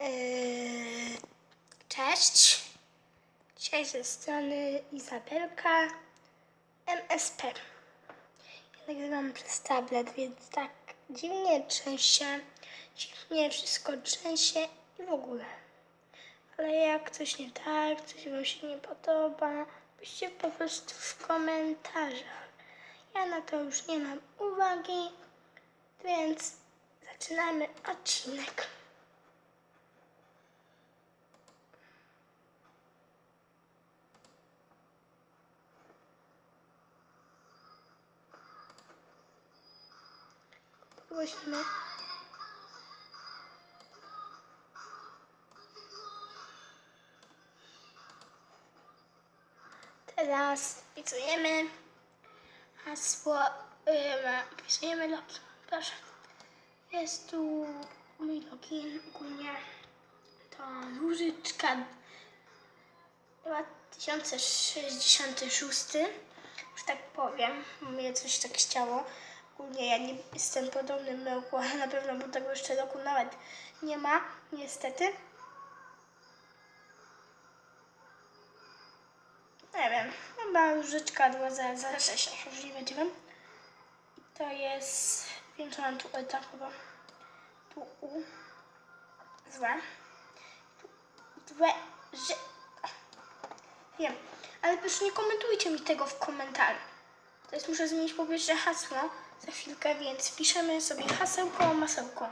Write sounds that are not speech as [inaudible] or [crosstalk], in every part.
Yy, Cześć. Dzisiaj ze strony Izabelka MSP. Ja nagrywam przez tablet, więc tak dziwnie trzęsie, dziwnie wszystko trzęsie i w ogóle. Ale jak coś nie tak, coś Wam się nie podoba, piszcie po prostu w komentarzach. Ja na to już nie mam uwagi, więc zaczynamy odcinek. Głośno. Teraz wpisujemy hasło, yy, wpisujemy login. Proszę. Jest tu mój login ogólnie. To Różyczka 2066, że tak powiem. Mnie coś tak chciało. Ogólnie ja nie jestem podobny myłku, ale na pewno bo tego jeszcze roku nawet nie ma, niestety. Nie wiem, chyba Różyczka 2006, już nie wiem. To jest, wiem co mam tu eta chyba. Tu U. Złe. Tu dwe, że... Wiem, ale proszę nie komentujcie mi tego w komentarzu. To jest, muszę zmienić po pierwsze hasło za chwilkę, więc piszemy sobie hasełko, masełko.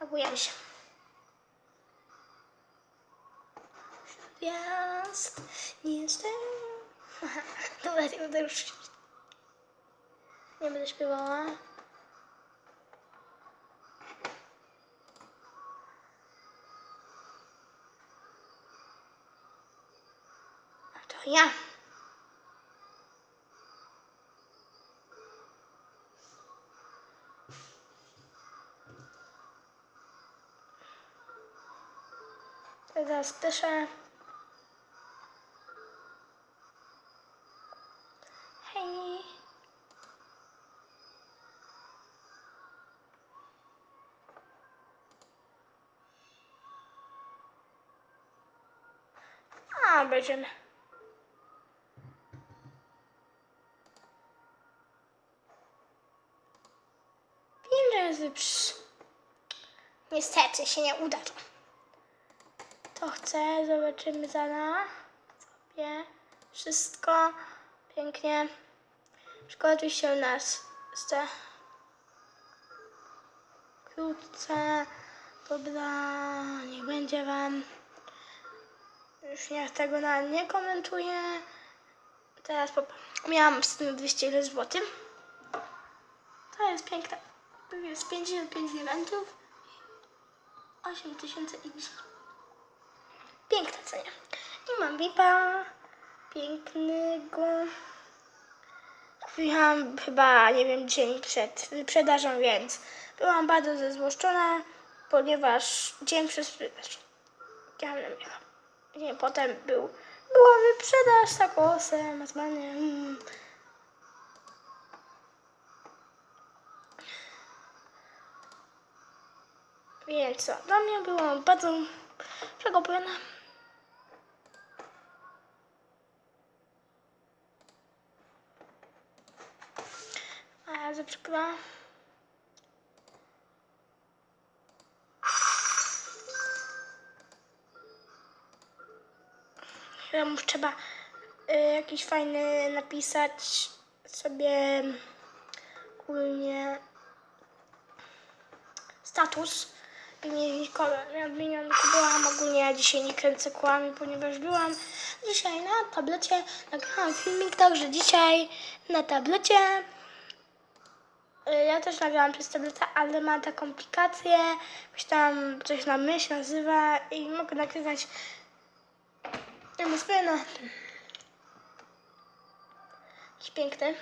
Logujemy się. Gwiazd, nie jestem. [laughs] Dobra, nie będę już. Nie będę śpiewała. A to ja. Teraz piszę. Hej. Przy... Niestety się nie uda to. To chcę, zobaczymy zaraz sobie wszystko pięknie. Przygotuj się nas chce wkrótce. Dobra, niech będzie wam. Już niech tego na nie komentuję. Teraz pop... miałam tym 200 ile złotym. To jest piękne. Jest 55 eventów. 8000 x. Piękna cena. I mam VIPa pięknego. Kupiłam chyba, nie wiem, dzień przed wyprzedażą, więc byłam bardzo zezłoszczona, ponieważ dzień przed sprzedaż. Ja nie wiem. Potem był, była wyprzedaż z takosem, Mazmanie. Mm. Więc co, dla mnie było bardzo przekopione. A ja zaprzykra. Chyba mu trzeba y, jakiś fajny napisać sobie ogólnie status odmieniam byłam ogólnie, ja dzisiaj nie kręcę kołami, ponieważ byłam dzisiaj na tablecie, nagrałam filmik, także dzisiaj na tablecie Y, ja też nagrałam przez tabletę, ale ma taką aplikację, coś tam coś na myśl nazywa i mogę nagrywać MSP na. Jakiś piękny.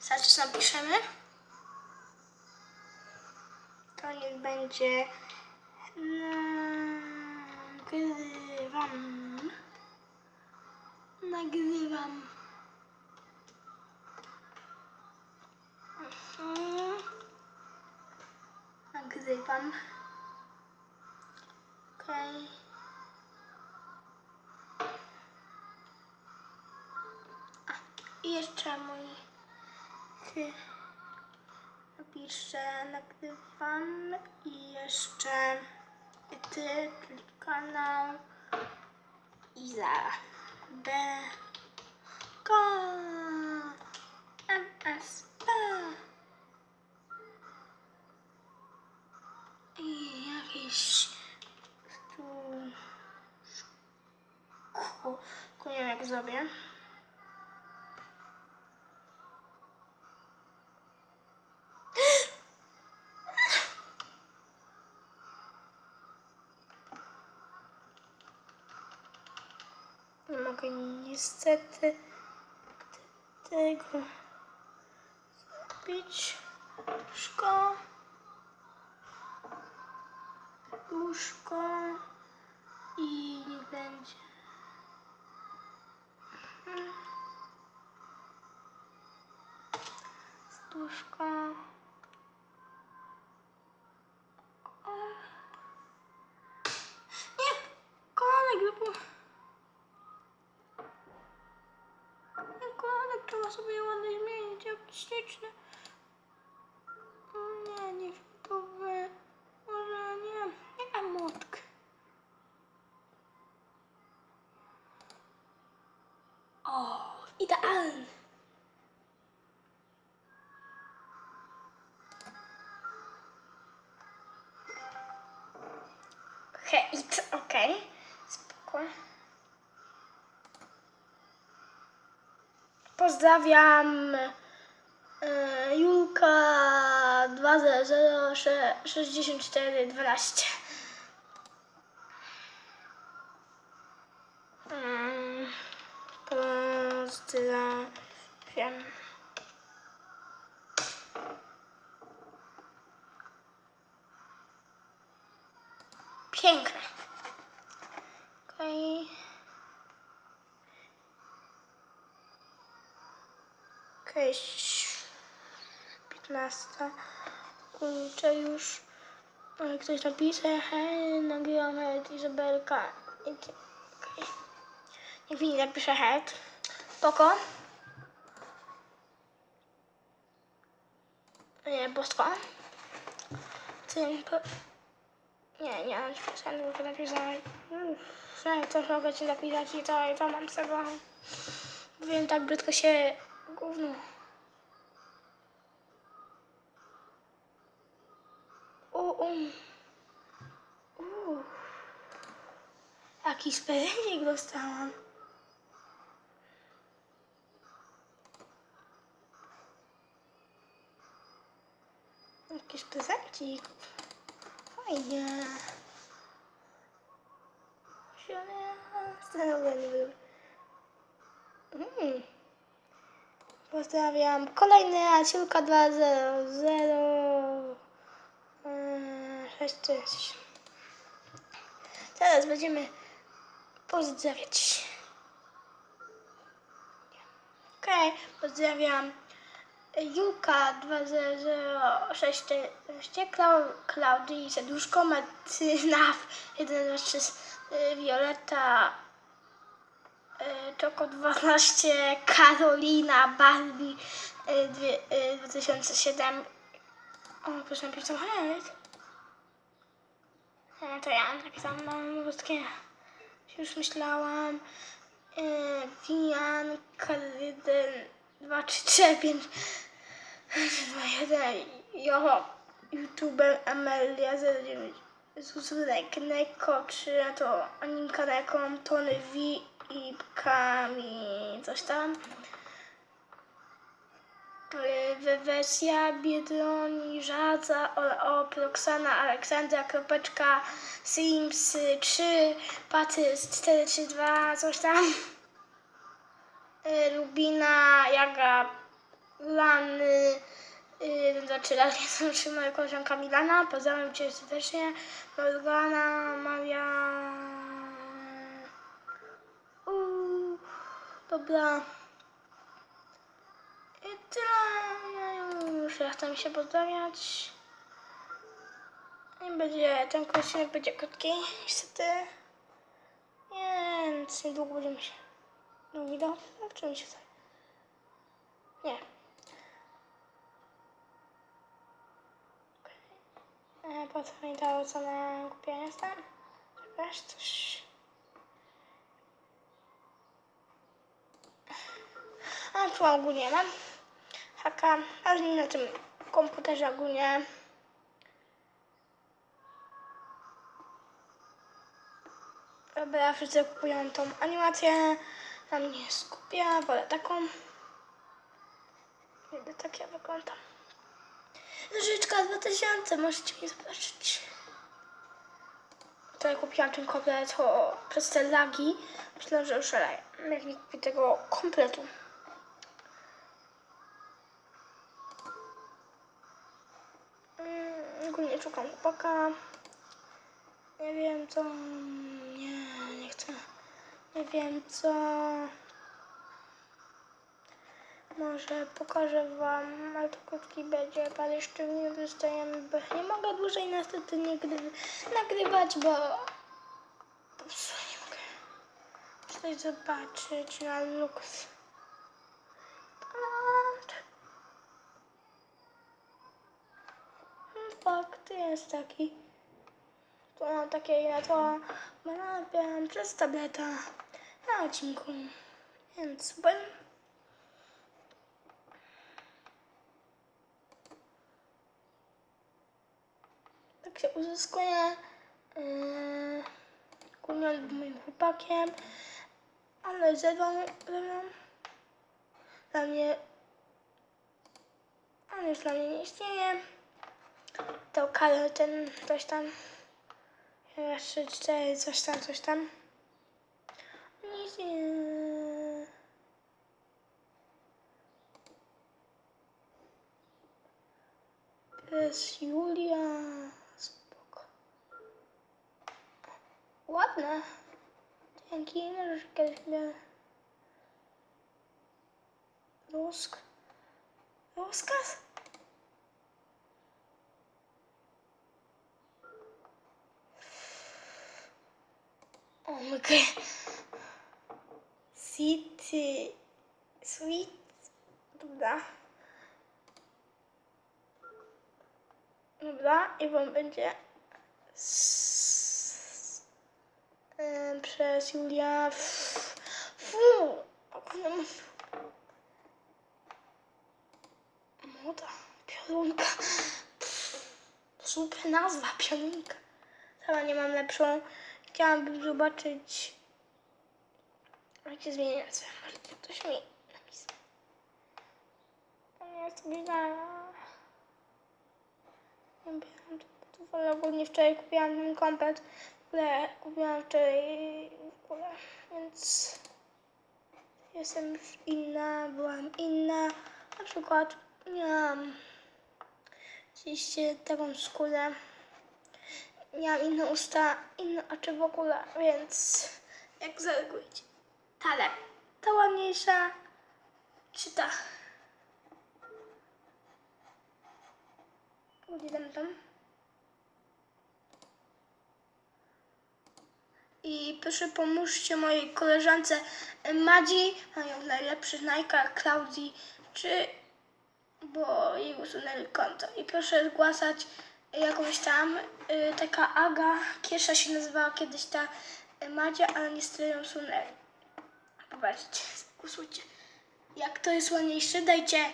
Zaraz napiszemy. To niech będzie nagrywam. nagrywam. Mhm. Nagrywam. Okej. A, i jeszcze mój nagrywam i jeszcze ty, czyli kanał Iza B. K. MSP i jakieś tu ku nie wiem jak zrobię. Mogę niestety tego zrobić. Łóżko. Łóżko. I nie będzie. Mhm. Łóżko. O. Nie! Wybuchł. Kolanek trzeba sobie ładnie zmienić, jak śliczny. Nie, nie fioletowy. Może nie, nie emotk. O, idealny. Hejt, okej. Spoko. Pozdrawiam Julka 2006412. Mm, Pozdrawiam. Piękne. Okej. Okej. 15. Kurczę już. Ale ktoś napisze, hej, nagrywam head, Izabelka. Okej. Niech mi napisze head. Spoko. Nie, bosko. Tym po... Nie, nie mam specjalnie tylko napisać. Że coś mogę ci napisać i to, i to mam z sobą. Wiem, tak brzydko się gówno. U, um. U. Jaki sperenik dostałam. Jakiś prezencik. Fajnie. Znowu Mm. Pozdrawiam. Kolejny Asiulka 200 6 Teraz będziemy pozdrawiać. Okej, pozdrawiam Julka 2006 Klaudii Serduszko, Martyna [laughs] 123 Violeta y, Czoko 12 Karolina Barbie y, dwie- y, 2007 O, proszę napisał hej. E, To ja napisałam mam wszystkie. Już myślałam. E, Wian, Karydyn, 2, 3, 4, 5, 2, 1, Joho, YouTube, Amelia, 09, Zuzunek, Neko, 3, to Aninka, Neko, Tony V i Kami, coś tam. Wersja Biedroni, Żadza, Olop, Roxana, Aleksandra, Kropeczka, Sims 3, Patys 432, coś tam. Y, Rubina, Jaga, Lany, y, znaczy lat nie są trzy moje koleżanka Milana, pozdrawiam Cię serdecznie, Morgana, Maria, Uuu, Dobra. I tyle. Już ja chcę się pozdrawiać. I będzie, ten odcinek będzie krótki, niestety. Więc niedługo będziemy się no wideo, czy mi się zdaje? Nie. Okay. E, po co mi dało co na kupienie jestem? Wiesz, coś... A tu ogólnie mam haka, a z nim na tym komputerze ogólnie Dobra, wszyscy kupują tą animację. Na mnie skupia, wolę taką. Idę tak ja wyglądam. Nożyczka 2000, możecie mnie zobaczyć. Tutaj kupiłam ten komplet o, przez te lagi. Myślę, że już szaleję. Jak nie kupię tego kompletu. Szukam chłopaka. Nie wiem co. Nie, nie chcę. Nie wiem co. Może pokażę wam, ale to krótki będzie, ale jeszcze nie dostajemy, bo nie mogę dłużej niestety nigdy nagrywać, bo po prostu nie mogę coś zobaczyć na luks. Fakt jest taki. Tu mam takie na to napiam przez tableta na odcinku. Więc super. Tak się uzyskuje. Yy, Ogólnie z moim chłopakiem. Ale ze mną, ze mną dla mnie on już dla mnie nie istnieje. To Karol ten coś tam. Trzy, cztery, coś tam, coś tam. Nic nie. Pies Julia. Spoko. Ładne. Dzięki, możesz kiedyś. Rozkaz? Omega. City. Sweet. Dobra. Dobra, i wam będzie s- przez Julia. Fu! Moda. Piorunka. Super nazwa, piorunka. Sama nie mam lepszą. Chciałabym zobaczyć. Możecie zmienić nazwę. Możecie ktoś mi. To nie jest oryginalna. Nie wiem, to wolę ogólnie wczoraj kupiłam ten komplet. Ogóle kupiłam wczoraj w ogóle, więc jestem już inna, byłam inna. Na przykład miałam oczywiście taką skórę. Miałam inne usta, inne oczy w ogóle, więc jak zareagujecie? Ta lep, ta ładniejsza, czy ta? Tam. I proszę pomóżcie mojej koleżance Madzi, mają najlepszy Nike, Klaudii, czy bo jej usunęli konto. I proszę zgłaszać jakąś tam, y, taka Aga, Kiesza się nazywała kiedyś ta y, Madzia, ale niestety ją usunęli. Popatrzcie, głosujcie. Jak to jest ładniejsze, dajcie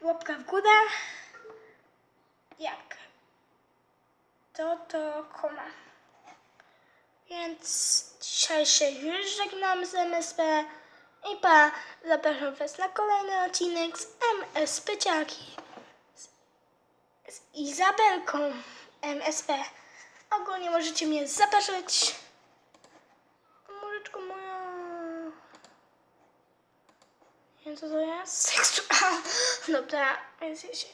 łapkę w górę. Jak to, to koma. Więc dzisiaj się już żegnam z MSP i pa, zapraszam Was na kolejny odcinek z MSP Ciaki z, z Izabelką MSP. Ogólnie możecie mnie zapraszać. Mureczko moja. Nie wiem co to jest. [laughs] Seksu. [laughs] Dobra, więc ja się